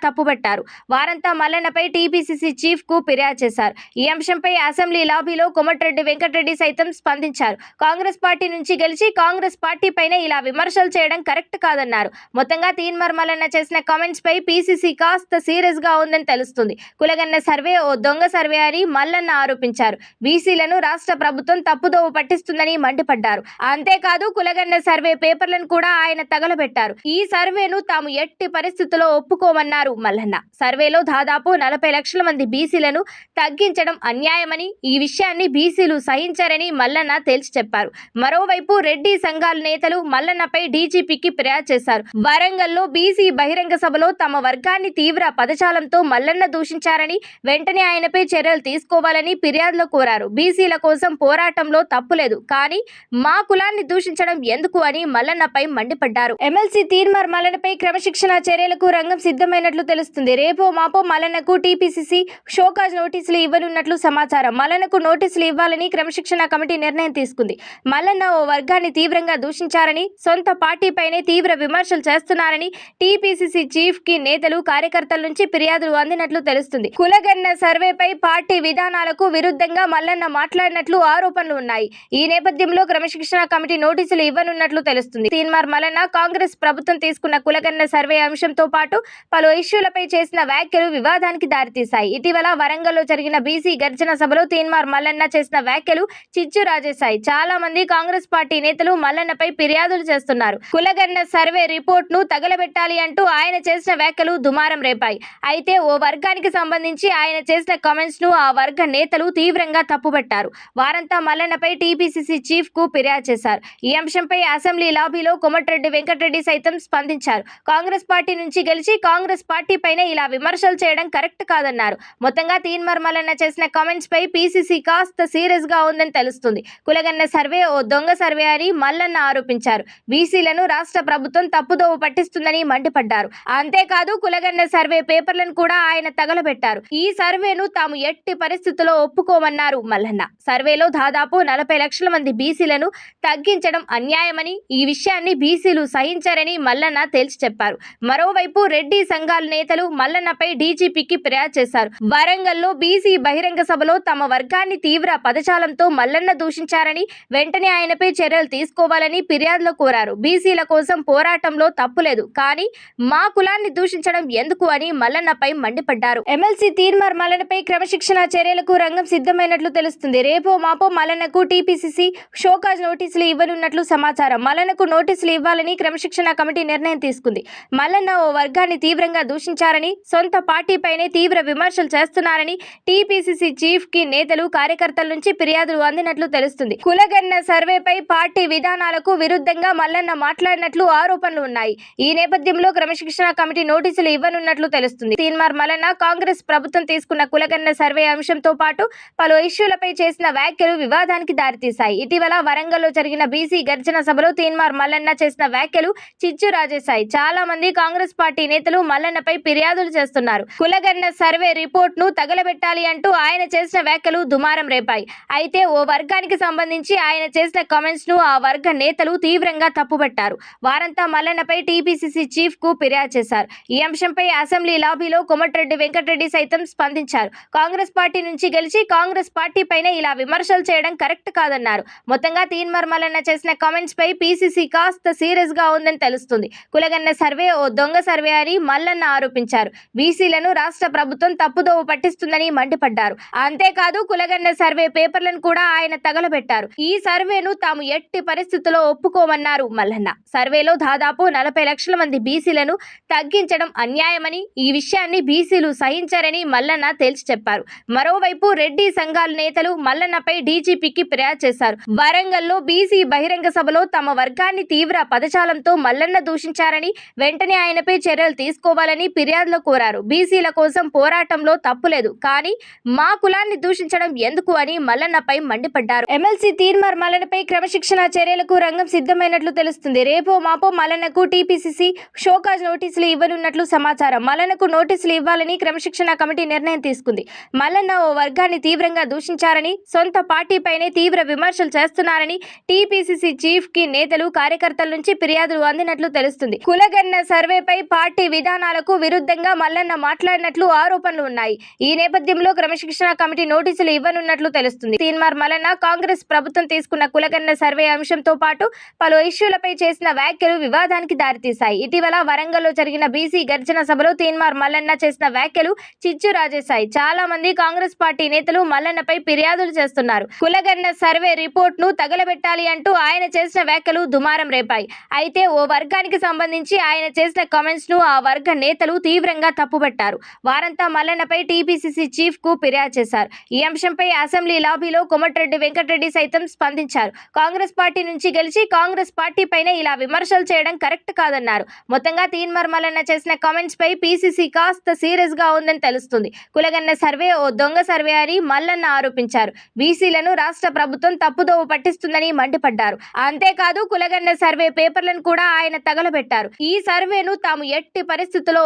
చేశారు. వారంతా మల్లన్నపై టీపీసీసీ చీఫ్కు ఫిర్యాదు చేశారు. ఈ అంశంపై అసెంబ్లీ లాబీలో కోమటిరెడ్డి వెంకటరెడ్డి సైతం స్పందించారు. కాంగ్రెస్ పార్టీ నుంచి గెలిచి కాంగ్రెస్ పార్టీ పైన ఇలా విమర్శలు చేయడం కరెక్ట్ కాదన్నారు. మొత్తంగా తీన్మార్ మల్లన్న చేసిన కామెంట్స్ పై పీసీసీ కాస్త సీరియస్గా ఉందని తెలుస్తుంది. కులగన్న సర్వే ఓ దొంగ సర్వే అని మల్లన్న ఆరోపించారు. బీసీలను రాష్ట్ర ప్రభుత్వం తప్పుదోవ పట్టిస్తుందని మండిపడ్డారు. అంతేకాదు కులగన్న సర్వే పేపర్లను కూడా ఆయన తగలబెట్టారు. ఈ సర్వేను తాము ఎట్టి పరిస్థితుల్లో ఒప్పుకోమన్నారు మల్లన్న. సర్వేలో దాదాపు నలభై లక్షల మంది బీసీలను తగ్గించడం అన్యాయమని ఈ విషయాన్ని బీసీలు సహించారని మల్లన్న తేల్చి చెప్పారు. మరోవైపు రెడ్డి సంఘాల నేతలు మల్లన్నపై డీజీపీకి ఫిర్యాదు చేశారు. వరంగల్లో బీసీ బహిరంగ సభలో తమ వర్గాన్ని తీవ్ర పదజాలంతో మల్లన్న దూషించారని వెంటనే ఆయనపై చర్యలు తీసుకోవాలని ఫిర్యాదులో కోరారు. బీసీల కోసం పోరాటంలో తప్పులేదు కానీ మా కులాన్ని దూషించడం ఎందుకు అని మల్లన్నపై మండిపడ్డారు. ఎమ్మెల్సీ తీర్మార్ మల్లన్నపై క్రమశిక్షణ చర్యలకు రంగం సిద్ధమైనట్లు తెలుస్తుంది. రేపో మాపో మల్లన్నకు టీపీసీసీ షోకాజ్ నోటీసులు ఇవ్వనున్నట్లు సమాచారం. మల్లన్నకు నోటీసులు ఇవ్వాలని క్రమశిక్షణ కమిటీ నిర్ణయం తీసుకుంది. మల్లన్న ఓ వర్గాన్ని తీవ్రంగా దూషించారని సొంత పార్టీపైనే తీవ్ర విమర్శలు చేస్తున్నారని టీపీసీసీ చీఫ్కి నేతలు కార్యకర్తల నుంచి ఫిర్యాదులు అందినట్లు తెలుస్తుంది. కులగన్న సర్వేపై పార్టీ విధానాలకు విరుద్ధంగా మల్లన్న మాట్లాడినట్లు ఆరోపణలు ఉన్నాయి. ఈ నేపథ్యంలో క్రమశిక్షణ కమిటీ నోటీసులు ఇవ్వనున్నట్లు తెలుస్తుంది. తీన్మార్ మల్లన్న కాంగ్రెస్ ప్రభుత్వం తీసుకున్న కులగన్న సర్వే అంశంతో పాటు పలు ఇష్యూలపై చేసిన వ్యాఖ్యలు వివాదానికి దారితీశాయి. ఇటీవల వరంగల్లో జరిగిన బీసీ గర్జన సభలో తీన్మార్ మల్లన్న చేసిన వ్యాఖ్యలు చిచ్చు రాజేశాయి. చాలా మంది కాంగ్రెస్ పార్టీ నేతలు మల్లన్నపై ఫిర్యాదులు చేస్తున్నారు. కులగన్న సర్వే రిపోర్ట్ను తగలబెట్టాలి అంటూ ఆయన చేసిన వ్యాఖ్యలు దుమారం రేపాయి. అయితే ఓ వర్గానికి సంబంధించి ఆయన చేసిన కామెంట్స్ను ఆ వర్గ నేతలు తీవ్రంగా తప్పుబట్టారు. వారంతా మల్లన్నపై టీపీసీసీ చీఫ్కు ఫిర్యాదు చేశారు. ఈ అంశంపై అసెంబ్లీ లాబీలో కోమటిరెడ్డి వెంకటరెడ్డి సైతం స్పందించారు. కాంగ్రెస్ పార్టీ నుంచి గెలిచి కాంగ్రెస్ పార్టీ పైన ఇలా విమర్శలు చేయడం కరెక్ట్ కాదన్నారు. మొత్తంగా తీన్మార్ మల్లన్న చేసిన కామెంట్స్ పై పీసీసీ కాస్త సీరియస్గా ఉందని తెలుస్తుంది. కులగన్న సర్వే ఓ దొంగ సర్వే అని మల్లన్న ఆరోపించారు. బీసీలను రాష్ట్ర ప్రభుత్వం తప్పుదోవ పట్టిస్తుందని మండిపడ్డారు. అంతేకాదు కులగన్న సర్వే పేపర్లను కూడా ఆయన తగలబెట్టారు. ఈ సర్వేను తాము ఎట్టి పరిస్థితుల్లో ఒప్పుకోమన్నారు మల్లన్న. సర్వేలో దాదాపు నలభై లక్షల మంది బీసీలను తగ్గించడం అన్యాయమని ఈ విషయాన్ని బీసీలు సహించారని మల్లన్న తేల్చి చెప్పారు. మరోవైపు రెడ్డి సంఘాల నేతలు మల్లన్నపై డీజీపీకి ఫిర్యాదు చేశారు. వరంగల్లో బీసీ బహిరంగ సభలో తమ వర్గాన్ని తీవ్ర పదజాలంతో మల్లన్న దూషించారని వెంటనే ఆయనపై చర్యలు తీసుకోవాలని ఫిర్యాదులో కోరారు. బీసీల కోసం పోరాటంలో తప్పులేదు. కానీ మా కులాన్ని దూషించడం ఎందుకు అని మల్లన్నపై మండిపడ్డారు. ఎమ్మెల్సీ తీర్మార్ మల్లన్నపై క్రమశిక్షణ చర్యలకు రంగం సిద్ధమైనట్లు తెలుస్తుంది. రేపో మాపో మల్లన్నకు టీపీసీసీ షోకాజ్ నోటీసులు ఇవ్వనున్నట్లు సమాచారం. మల్లన్నకు నోటీసులు ఇవ్వాలని క్రమశిక్షణ కమిటీ నిర్ణయం తీసుకుంది. మల్లన్న ఓ వర్గాన్ని తీవ్రంగా దూషించారని సొంత పార్టీపైనే తీవ్ర విమర్శలు చేస్తున్నారని టీపీసీసీ చీఫ్కి నేతలు కార్యకర్తల నుంచి ఫిర్యాదులు అందినట్లు తెలుస్తుంది. కులగన్న సర్వేపై పార్టీ విధానాలకు విరుద్ధంగా మల్లన్న మాట్లాడినట్లు ఆరోపణలు ఉన్నాయి. ఈ నేపథ్యంలో క్రమశిక్షణ కమిటీ నోటీసులు ఇవ్వనున్నట్లు తెలుస్తుంది. తీన్మార్ మల్లన్న కాంగ్రెస్ ప్రభుత్వం తీసుకున్న కులగన్న సర్వే అంశంతో పాటు పలు ఇష్యూలపై చేసిన వ్యాఖ్యలు వివాదానికి దారితీశాయి. ఇటీవల వరంగల్లో జరిగిన బీసీ గర్జన సభలో తీన్మార్ మల్లన్న చేసిన వ్యాఖ్యలు చిచ్చు రాజేశాయి. చాలా మంది కాంగ్రెస్ పార్టీ నేతలు మల్లన్నపై ఫిర్యాదులు చేస్తున్నారు. కులగన్న సర్వే రిపోర్ట్ను తగలబెట్టాలి అంటూ ఆయన చేసిన వ్యాఖ్యలు దుమారం రేపాయి. అయితే ఓ వర్గానికి సంబంధించి ఆయన చేసిన కామెంట్స్ను ఆ వర్గ నేతలు తీవ్రంగా తప్పుపట్టారు వారంతా మల్లన్నపై టీపీసీసీ చీఫ్కు ఫిర్యాదు చేశారు. ఈ అంశంపై అసెంబ్లీ లాబీలో కోమటిరెడ్డి వెంకటరెడ్డి సైతం స్పందించారు. కాంగ్రెస్ పార్టీ నుంచి గెలిచి కాంగ్రెస్ పార్టీ పైన ఇలా విమర్శలు చేయడం కరెక్ట్ కాదన్నారు. మొత్తంగా తీన్మార్ మల్లన్న చేసిన కామెంట్స్ పై పీసీసీ కాస్త సీరియస్గా ఉందని తెలుస్తుంది. కులగన్న సర్వే ఓ దొంగ సర్వే అని మల్లన్న ఆరోపించారు. బీసీలను రాష్ట్ర ప్రభుత్వం తప్పుదోవ పట్టిస్తుందని మండిపడ్డారు. అంతేకాదు కులగన్న సర్వే పేపర్లను కూడా ఆయన తగలబెట్టారు. ఈ సర్వేను తాము ఎట్టి పరిస్థితుల్లో ఒప్పుకోమన్నారు మల్లన్న. సర్వేలో దాదాపు నలభై లక్షల మంది బీసీలను తగ్గించడం అన్యాయమని ఈ విషయాన్ని బీసీలు సహించారని మల్లన్న తేల్చి చెప్పారు. మరోవైపు రెడ్డి సంఘాల నేతలు మల్లన్నపై డీజీపీకి ఫిర్యాదు చేశారు. వరంగల్లో బీసీ బహిరంగ సభలో తమ వర్గాన్ని తీవ్ర పదజాలంతో మల్లన్న దూషించారని వెంటనే ఆయనపై చర్యలు తీసుకోవాలని ఫిర్యాదులో కోరారు. బీసీల కోసం పోరాటంలో తప్పులేదు కానీ మా కులాన్ని దూషించడం ఎందుకు అని మల్లన్నపై మండిపడ్డారు. ఎమ్మెల్సీ తీర్మార్ మల్లన్నపై క్రమశిక్షణ చర్యలకు రంగం సిద్ధమైనట్లు తెలుస్తుంది. రేపో మాపో మల్లన్నకు టీపీసీసీ షోకాజ్ నోటీసులు ఇవ్వనున్నట్లు సమాచారం. మల్లన్నకు నోటీసులు ఇవ్వాలని క్రమశిక్షణ కమిటీ నిర్ణయం తీసుకుంది. మల్లన్న ఓ వర్గాన్ని తీవ్రంగా దూషించారని సొంత పార్టీపైనే తీవ్ర విమర్శలు చేస్తున్నారని టీపీసీసీ చీఫ్కి నేతలు కార్యకర్తల నుంచి ఫిర్యాదులు అందినట్లు తెలుస్తుంది. కులగన్న సర్వేపై పార్టీ విధానాలకు విరుద్ధంగా మల్లన్న మాట్లాడినట్లు ఆరోపణలు ఉన్నాయి. ఈ నేపథ్యంలో క్రమశిక్షణ కమిటీ నోటీసులు ఇవ్వనున్నట్లు తెలుస్తుంది. తీన్మార్ మల్లన్న కాంగ్రెస్ ప్రభుత్వం తీసుకున్న కులగన్న సర్వే అంశంతో పాటు పలు ఇష్యూలపై చేసిన వ్యాఖ్యలు వివాదానికి దారితీశాయి. ఇటీవల వరంగల్లో జరిగిన బీసీ గర్జన సభలో తీన్మార్ మల్లన్న చేసిన వ్యాఖ్యలు చిచ్చు రాజేశాయి. చాలా మంది కాంగ్రెస్ పార్టీ నేతలు మల్లన్నపై ఫిర్యాదులు చేస్తున్నారు. కులగన్న సర్వే రిపోర్ట్ను తగలబెట్టాలి అంటూ ఆయన చేసిన వ్యాఖ్యలు దుమారం రేపాయి. అయితే ఓ వర్గానికి సంబంధించి ఆయన చేసిన కామెంట్స్ను ఆ వర్గ నేతలు తీవ్ర తీవ్రంగా తప్పుబట్టారు వారంతా మల్లన్నపై టీపీసీసీ చీఫ్కు ఫిర్యాదు చేశారు. ఈ అంశంపై అసెంబ్లీ లాబీలో కొమటిరెడ్డి వెంకటరెడ్డి సైతం స్పందించారు. కాంగ్రెస్ పార్టీ నుంచి గెలిచి కాంగ్రెస్ పార్టీ పైన ఇలా విమర్శలు చేయడం కరెక్ట్ కాదన్నారు. మొత్తంగా తీన్మార్ మల్లన్న చేసిన కామెంట్స్ పై పీసీసీ కాస్త సీరియస్గా ఉందని తెలుస్తుంది. కులగన్న సర్వే ఓ దొంగ సర్వే అని మల్లన్న ఆరోపించారు. బీసీలను రాష్ట్ర ప్రభుత్వం తప్పుదోవ పట్టిస్తుందని మండిపడ్డారు. అంతేకాదు కులగన్న సర్వే పేపర్లను కూడా ఆయన తగలబెట్టారు. ఈ సర్వేను తాము ఎట్టి పరిస్థితుల్లో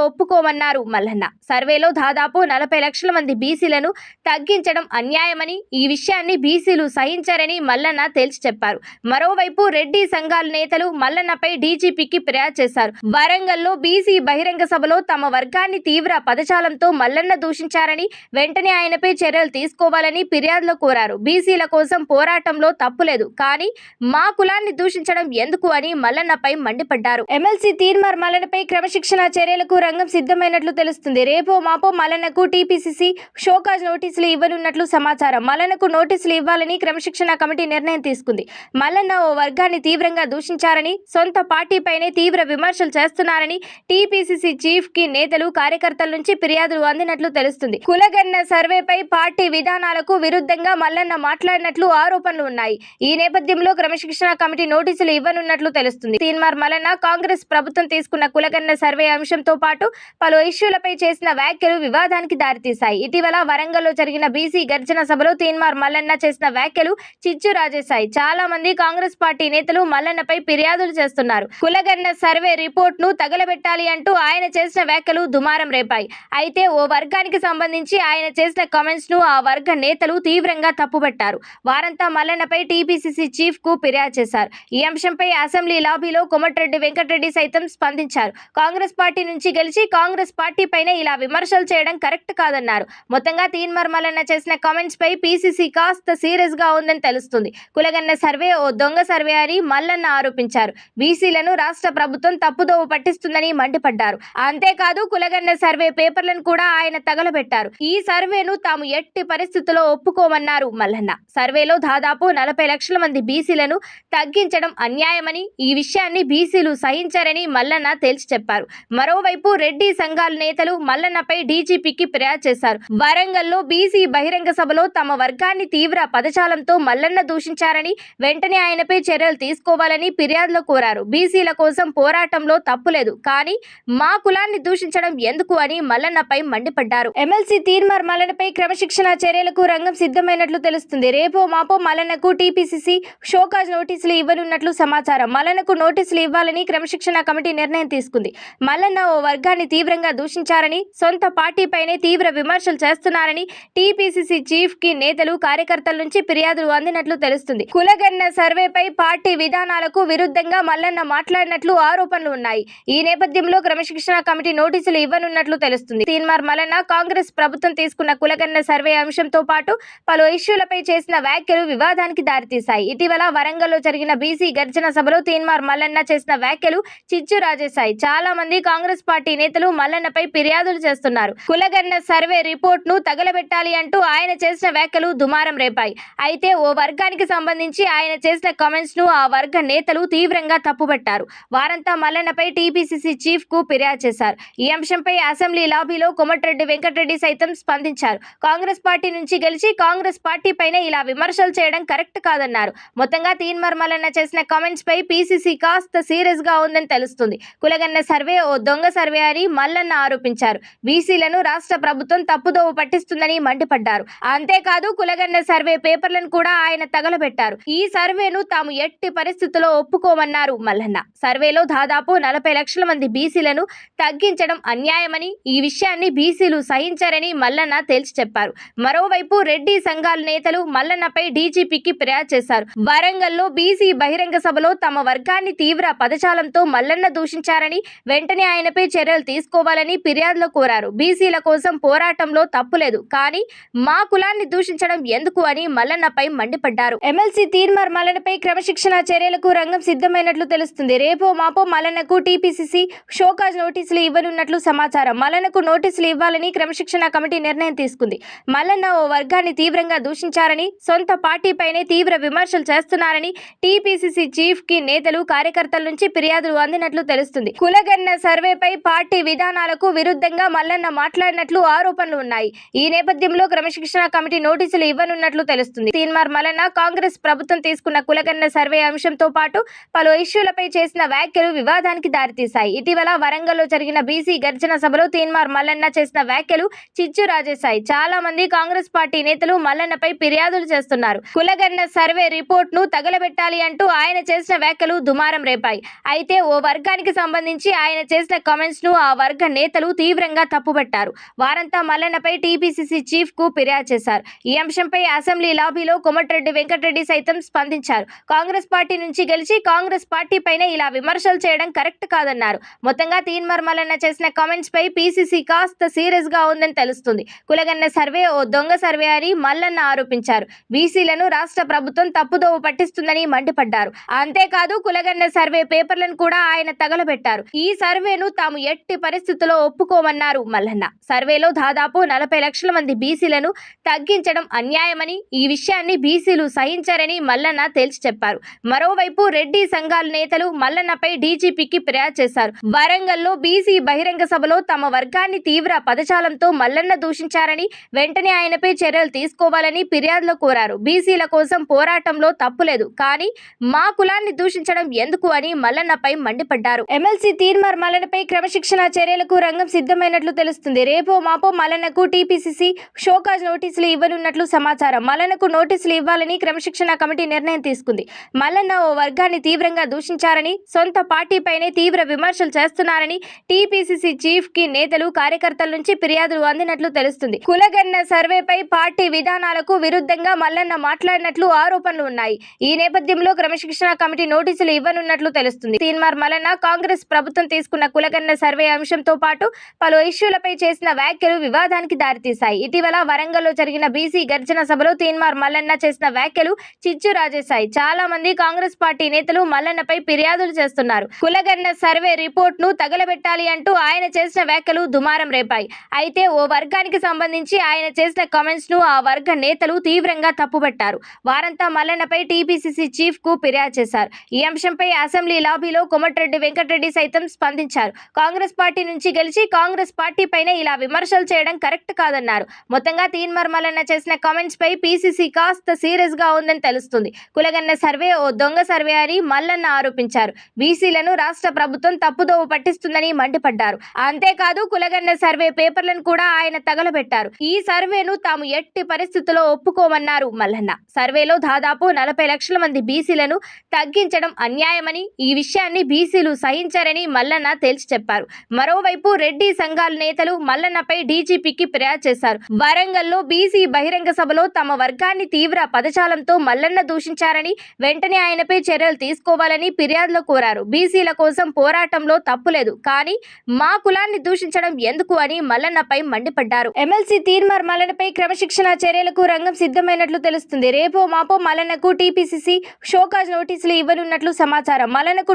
అన్నారు మల్లన్న. సర్వేలో దాదాపు నలభై లక్షల మంది బీసీలను తగ్గించడం అన్యాయమని ఈ విషయాన్ని బీసీలు సహించారని మల్లన్న తేల్చి చెప్పారు. మరోవైపు రెడ్డి సంఘాల నేతలు మల్లన్నపై డీజీపీకి ఫిర్యాదు చేశారు. వరంగల్లో బీసీ బహిరంగ సభలో తమ వర్గాన్ని తీవ్ర పదజాలంతో మల్లన్న దూషించారని వెంటనే ఆయనపై చర్యలు తీసుకోవాలని ఫిర్యాదులో కోరారు. బీసీల కోసం పోరాటంలో తప్పులేదు కానీ మా కులాన్ని దూషించడం ఎందుకు అని మల్లన్నపై మండిపడ్డారు. ఎమ్మెల్సీ తీర్మార్ మల్లన్నపై క్రమశిక్షణ చర్యలకు రంగం సిద్ధమైనట్లు తెలుస్తుంది? రేపో మాపో మల్లన్నకు టీపీసీసీ షోకాజ్ నోటీసులు ఇవ్వనున్నట్లు సమాచారం. మలనకు నోటీసులు ఇవ్వాలని క్రమశిక్షణ కమిటీ నిర్ణయం తీసుకుంది. మల్లన్న ఓ వర్గాన్ని తీవ్రంగా దూషించారని సొంత పార్టీపైనే తీవ్ర విమర్శలు చేస్తున్నారని టీపీసీసీ చీఫ్కి నేతలు కార్యకర్తల నుంచి ఫిర్యాదులు అందినట్లు తెలుస్తుంది. కులగన్న సర్వేపై పార్టీ విధానాలకు విరుద్ధంగా మల్లన్న మాట్లాడినట్లు ఆరోపణలు ఉన్నాయి. ఈ నేపథ్యంలో క్రమశిక్షణ కమిటీ నోటీసులు ఇవ్వనున్నట్లు తెలుస్తుంది. తీన్మార్ మల్లన్న కాంగ్రెస్ ప్రభుత్వం తీసుకున్న కులగన్న సర్వే అంశంతో పాటు పలు ఇష్యూలపై చేసిన వ్యాఖ్యలు వివాదానికి దారితీశాయి. ఇటీవల వరంగల్లో జరిగిన బీసీ గర్జన సభలో తీన్మార్ మల్లన్న చేసిన వ్యాఖ్యలు చిచ్చు రాజేశాయి. చాలా మంది కాంగ్రెస్ పార్టీ నేతలు మల్లన్నపై ఫిర్యాదులు చేస్తున్నారు. కులగన్న సర్వే రిపోర్ట్ను తగలబెట్టాలి అంటూ ఆయన చేసిన వ్యాఖ్యలు దుమారం రేపాయి. అయితే ఓ వర్గానికి సంబంధించి ఆయన చేసిన కామెంట్స్ను ఆ వర్గ నేతలు తీవ్రంగా తప్పుపట్టారు వారంతా మల్లన్నపై టీపీసీసీ చీఫ్కు ఫిర్యాదు చేశారు. ఈ అంశంపై అసెంబ్లీ లాబీలో కోమటిరెడ్డి వెంకటరెడ్డి సైతం స్పందించారు. కాంగ్రెస్ పార్టీ నుంచి గెలిచి కాంగ్రెస్ పార్టీ పైన ఇలా విమర్శలు చేయడం కరెక్ట్ కాదన్నారు. మొత్తంగా తీన్మార్ చేసిన కామెంట్స్ పై పీసీసీ కాస్త సీరియస్గా ఉందని తెలుస్తుంది. కులగన్న సర్వే ఓ దొంగ సర్వే అని మల్లన్న ఆరోపించారు. బీసీలను రాష్ట్ర ప్రభుత్వం తప్పుదోవ పట్టిస్తుందని మండిపడ్డారు. అంతేకాదు కులగన్న సర్వే పేపర్లను కూడా ఆయన తగలబెట్టారు. ఈ సర్వేను తాము ఎట్టి పరిస్థితుల్లో ఒప్పుకోమన్నారు మల్లన్న. సర్వేలో దాదాపు నలభై లక్షల మంది బీసీలను తగ్గించడం అన్యాయమని ఈ విషయాన్ని బీసీలు సహించారని మల్లన్న తేల్చి చెప్పారు. మరోవైపు రెడ్డి సంఘాల నేతలు మల్లన్నపై డీజీపీకి ఫిర్యాదు చేశారు. వరంగల్లో బీసీ బహిరంగ సభలో తమ వర్గాన్ని తీవ్ర పదజాలంతో మల్లన్న దూషించారని వెంటనే ఆయనపై చర్యలు తీసుకోవాలని ఫిర్యాదులో కోరారు. బీసీల కోసం పోరాటంలో తప్పులేదు కానీ మా కులాన్ని దూషించడం ఎందుకు అని మల్లన్నపై మండిపడ్డారు. ఎమ్మెల్సీ తీర్మార్ మల్లన్నపై క్రమశిక్షణ చర్యలకు రంగం సిద్ధమైనట్లు తెలుస్తుంది. రేపో మాపో మల్లన్నకు టీపీసీసీ షోకాజ్ నోటీసులు ఇవ్వనున్నట్లు సమాచారం. మల్లన్నకు నోటీసులు ఇవ్వాలని క్రమశిక్షణ కమిటీ నిర్ణయం తీసుకుంది. మల్లన్న ఓ వర్గాన్ని తీవ్రంగా దూషించారని సొంత పార్టీపైనే తీవ్ర విమర్శలు చేస్తున్నారని టీపీసీసీ చీఫ్కి నేతలు కార్యకర్తల నుంచి ఫిర్యాదులు అందినట్లు తెలుస్తుంది. కులగన్న సర్వేపై పార్టీ విధానాలకు విరుద్ధంగా మల్లన్న మాట్లాడినట్లు ఆరోపణలు ఉన్నాయి. ఈ నేపథ్యంలో క్రమశిక్షణ కమిటీ నోటీసులు ఇవ్వనున్నట్లు తెలుస్తుంది. తీన్మార్ మల్లన్న కాంగ్రెస్ ప్రభుత్వం తీసుకున్న కులగన్న సర్వే అంశంతో పాటు పలు ఇష్యూలపై చేసిన వ్యాఖ్యలు వివాదానికి దారితీశాయి. ఇటీవల వరంగల్లో జరిగిన బీసీ గర్జన సభలో తీన్మార్ మల్లన్న చేసిన వ్యాఖ్యలు చిచ్చు రాజేశాయి. చాలా మంది కాంగ్రెస్ పార్టీ నేతలు మల్లన్నపై ఫిర్యాదులు చేస్తున్నారు. కులగన్న సర్వే రిపోర్ట్ను తగలబెట్టాలి అంటూ ఆయన చేసిన వ్యాఖ్యలు దుమారం రేపాయి. అయితే ఓ వర్గానికి సంబంధించి ఆయన చేసిన కామెంట్స్ను ఆ వర్గ నేతలు తీవ్రంగా తప్పుపట్టారు వారంతా మల్లన్నపై టీపీసీసీ చీఫ్కు ఫిర్యాదు చేశారు. ఈ అంశంపై అసెంబ్లీ లాబీలో కొమటిరెడ్డి వెంకటరెడ్డి సైతం స్పందించారు. కాంగ్రెస్ పార్టీ నుంచి గెలిచి కాంగ్రెస్ పార్టీ పైన ఇలా విమర్శలు చేయడం కరెక్ట్ కాదన్నారు. మొత్తంగా తీన్మర్ మల్లన్న చేసిన కామెంట్స్ పై పీసీసీ కాస్త సీరియస్గా ఉందని తెలుస్తుంది. కులగన్న సర్వే ఓ దొంగ సర్వే అని మల్ల మల్లన్న ఆరోపించారు. బీసీలను రాష్ట్ర ప్రభుత్వం తప్పుదోవ పట్టిస్తుందని మండిపడ్డారు. అంతేకాదు కులగన్న సర్వే పేపర్లను కూడా ఆయన తగలబెట్టారు. ఈ సర్వేను తాము ఎట్టి పరిస్థితుల్లో ఒప్పుకోమన్నారు మల్లన్న. సర్వేలో దాదాపు నలభై లక్షల మంది బీసీలను తగ్గించడం అన్యాయమని ఈ విషయాన్ని బీసీలు సహించారని మల్లన్న తేల్చి చెప్పారు. మరోవైపు రెడ్డి సంఘాల నేతలు మల్లన్నపై డీజీపీకి ఫిర్యాదు చేశారు. వరంగల్లో బీసీ బహిరంగ సభలో తమ వర్గాన్ని తీవ్ర పదజాలంతో మల్లన్న దూషించారని వెంటనే ఆయనపై చర్యలు చేసుకోవాలని ఫిర్యాదులో కోరారు. బీసీల కోసం పోరాటంలో తప్పులేదు కానీ మా కులాన్ని దూషించడం ఎందుకు అని మల్లన్నపై మండిపడ్డారు. ఎమ్మెల్సీ తీన్మార్ మల్లన్నపై క్రమశిక్షణ చర్యలకు రంగం సిద్ధమైనట్లు తెలుస్తుంది. రేపో మాపో మల్లన్నకు టీపీసీసీ షోకాజ్ నోటీసులు ఇవ్వనున్నట్లు సమాచారం. మల్లన్నకు నోటీసులు ఇవ్వాలని క్రమశిక్షణ కమిటీ నిర్ణయం తీసుకుంది. మల్లన్న ఓ వర్గాన్ని తీవ్రంగా దూషించారని సొంత పార్టీపైనే తీవ్ర విమర్శలు చేస్తున్నారని టీపీసీసీ చీఫ్కి నేతలు కార్యకర్తల నుంచి ఫిర్యాదులు అందినట్లు తెలుస్తుంది. కులగన్న సర్వేపై పార్టీ విధానం విధానాలకు విరుద్ధంగా మల్లన్న మాట్లాడినట్లు ఆరోపణలు ఉన్నాయి. ఈ నేపథ్యంలో క్రమశిక్షణ కమిటీ నోటీసులు ఇవ్వనున్నట్లు తెలుస్తుంది. తీన్మార్ మల్లన్న కాంగ్రెస్ ప్రభుత్వం తీసుకున్న కులగన్న సర్వే అంశంతో పాటు పలు ఇష్యూలపై చేసిన వ్యాఖ్యలు వివాదానికి దారితీశాయి. ఇటీవల వరంగల్లో జరిగిన బీసీ గర్జన సభలో తీన్మార్ మల్లన్న చేసిన వ్యాఖ్యలు చిచ్చు రాజేశాయి. చాలా మంది కాంగ్రెస్ పార్టీ నేతలు మల్లన్నపై ఫిర్యాదులు చేస్తున్నారు. కులగన్న సర్వే రిపోర్ట్ను తగలబెట్టాలి అంటూ ఆయన చేసిన వ్యాఖ్యలు దుమారం రేపాయి. అయితే ఓ వర్గానికి సంబంధించి ఆయన చేసిన కామెంట్స్ను ఆ వర్గ నేతలు తీవ్రంగా తప్పుబట్టారు. వారంతా మల్లన్నపై టీపీసీసీ చీఫ్కు ఫిర్యాదు చేశారు. ఈ అంశంపై అసెంబ్లీ లాబీలో కొమటిరెడ్డి వెంకటరెడ్డి సైతం స్పందించారు. కాంగ్రెస్ పార్టీ నుంచి గెలిచి కాంగ్రెస్ పార్టీ పైన ఇలా విమర్శలు చేయడం కరెక్ట్ కాదన్నారు. మొత్తంగా తీన్మార్ మల్లన్న చేసిన కామెంట్స్ పై పీసీసీ కాస్త సీరియస్గా ఉందని తెలుస్తుంది. కులగన్న సర్వే ఓ దొంగ సర్వే అని మల్లన్న ఆరోపించారు. బీసీలను రాష్ట్ర ప్రభుత్వం తప్పుదోవ పట్టిస్తుందని మండిపడ్డారు. అంతేకాదు కులగన్న సర్వే పేపర్లను కూడా ఆయన తగలబెట్టారు. ఈ సర్వేను తాము ఎట్టి పరిస్థితి పరిస్థితుల్లో ఒప్పుకోమన్నారు మల్లన్న. సర్వేలో దాదాపు నలభై లక్షల మంది బీసీలను తగ్గించడం అన్యాయమని ఈ విషయాన్ని బీసీలు సహించారని మల్లన్న తేల్చి చెప్పారు. మరోవైపు రెడ్డి సంఘాల నేతలు మల్లన్నపై డీజీపీకి ఫిర్యాదు చేశారు. వరంగల్లో బీసీ బహిరంగ సభలో తమ వర్గాన్ని తీవ్ర పదజాలంతో మల్లన్న దూషించారని వెంటనే ఆయనపై చర్యలు తీసుకోవాలని ఫిర్యాదులో కోరారు. బీసీల కోసం పోరాటంలో తప్పులేదు కానీ మా కులాన్ని దూషించడం ఎందుకు అని మల్లన్నపై మండిపడ్డారు. ఎమ్మెల్సీ తీర్మార్ మల్లన్నపై క్రమశిక్షణ చర్యలు చర్యలకు రంగం సిద్ధమైనట్లు తెలుస్తుంది. రేపో మాపో మల్లన్నకు టీపీసీసీ షోకాజ్ నోటీసులు ఇవ్వనున్నట్లు సమాచారం. మలనకు నోటీసులు ఇవ్వాలని క్రమశిక్షణ కమిటీ నిర్ణయం తీసుకుంది. మల్లన్న ఓ వర్గాన్ని తీవ్రంగా దూషించారని సొంత పార్టీపైనే తీవ్ర విమర్శలు చేస్తున్నారని టీపీసీసీ చీఫ్కి నేతలు కార్యకర్తల నుంచి ఫిర్యాదులు అందినట్లు తెలుస్తుంది. కులగన్న సర్వేపై పార్టీ విధానాలకు విరుద్ధంగా మల్లన్న మాట్లాడినట్లు ఆరోపణలు ఉన్నాయి. ఈ నేపథ్యంలో క్రమశిక్షణ కమిటీ నోటీసులు ఇవ్వనున్నట్లు తెలుస్తుంది. తీన్మార్ మల్లన్న కాంగ్రెస్ ప్రభుత్వం తీసుకున్న కులగన్న సర్వే అంశంతో పాటు పలు ఇష్యూలపై చేసిన వ్యాఖ్యలు వివాదానికి దారితీశాయి. ఇటీవల వరంగల్లో జరిగిన బీసీ గర్జన సభలో తీన్మార్ మల్లన్న చేసిన వ్యాఖ్యలు చిచ్చు రాజేశాయి. చాలా మంది కాంగ్రెస్ పార్టీ నేతలు మల్లన్నపై ఫిర్యాదులు చేస్తున్నారు. కులగన్న సర్వే రిపోర్ట్ను తగలబెట్టాలి అంటూ ఆయన చేసిన వ్యాఖ్యలు దుమారం రేపాయి. అయితే ఓ వర్గానికి సంబంధించి ఆయన చేసిన కామెంట్స్ను ఆ వర్గ నేతలు తీవ్రంగా తప్పుపట్టారు వారంతా మల్లన్నపై టీపీసీసీ చీఫ్కు ఫిర్యాదు చేశారు. ఈ అంశంపై అసెంబ్లీ లాబీలో కోమటిరెడ్డి వెంకటరెడ్డి సైతం స్పందించారు. కాంగ్రెస్ పార్టీ నుంచి గెలిచి కాంగ్రెస్ పార్టీ పైన ఇలా విమర్శలు చేయడం కరెక్ట్ కాదన్నారు. మొత్తంగా తీన్మార్ మల్లన్న చేసిన కామెంట్స్ పై పీసీసీ కాస్త సీరియస్గా ఉందని తెలుస్తుంది. కులగన్న సర్వే ఓ దొంగ సర్వే అని మల్లన్న ఆరోపించారు. బీసీలను రాష్ట్ర ప్రభుత్వం తప్పుదోవ పట్టిస్తుందని మండిపడ్డారు. అంతేకాదు కులగన్న సర్వే పేపర్లను కూడా ఆయన తగలబెట్టారు. ఈ సర్వేను తాము ఎట్టి పరిస్థితుల్లో ఒప్పుకోమన్నారు మల్లన్న. సర్వేలో దాదాపు నలభై లక్షల మంది బీసీలను తగ్గించడం అన్యాయమని ఈ విషయాన్ని బీసీలు సహించారని మల్లన్న తేల్చి చెప్పారు. మరో మరోవైపు రెడ్డి సంఘాల నేతలు మల్లన్నపై డీజీపీకి ఫిర్యాదు చేశారు. వరంగల్లో బీసీ బహిరంగ సభలో తమ వర్గాన్ని తీవ్ర పదజాలంతో మల్లన్న దూషించారని వెంటనే ఆయనపై చర్యలు తీసుకోవాలని ఫిర్యాదులో కోరారు. బీసీల కోసం పోరాటంలో తప్పులేదు కానీ మా కులాన్ని దూషించడం ఎందుకు అని మల్లన్నపై మండిపడ్డారు. ఎమ్మెల్సీ తీర్మార్ మల్లన్నపై క్రమశిక్షణ చర్యలకు రంగం సిద్ధమైనట్లు తెలుస్తుంది. రేపో మాపో మల్లన్నకు టీపీసీసీ షోకాజ్ నోటీసులు ఇవ్వనున్నట్లు సమాచారం. మల్లన్నకు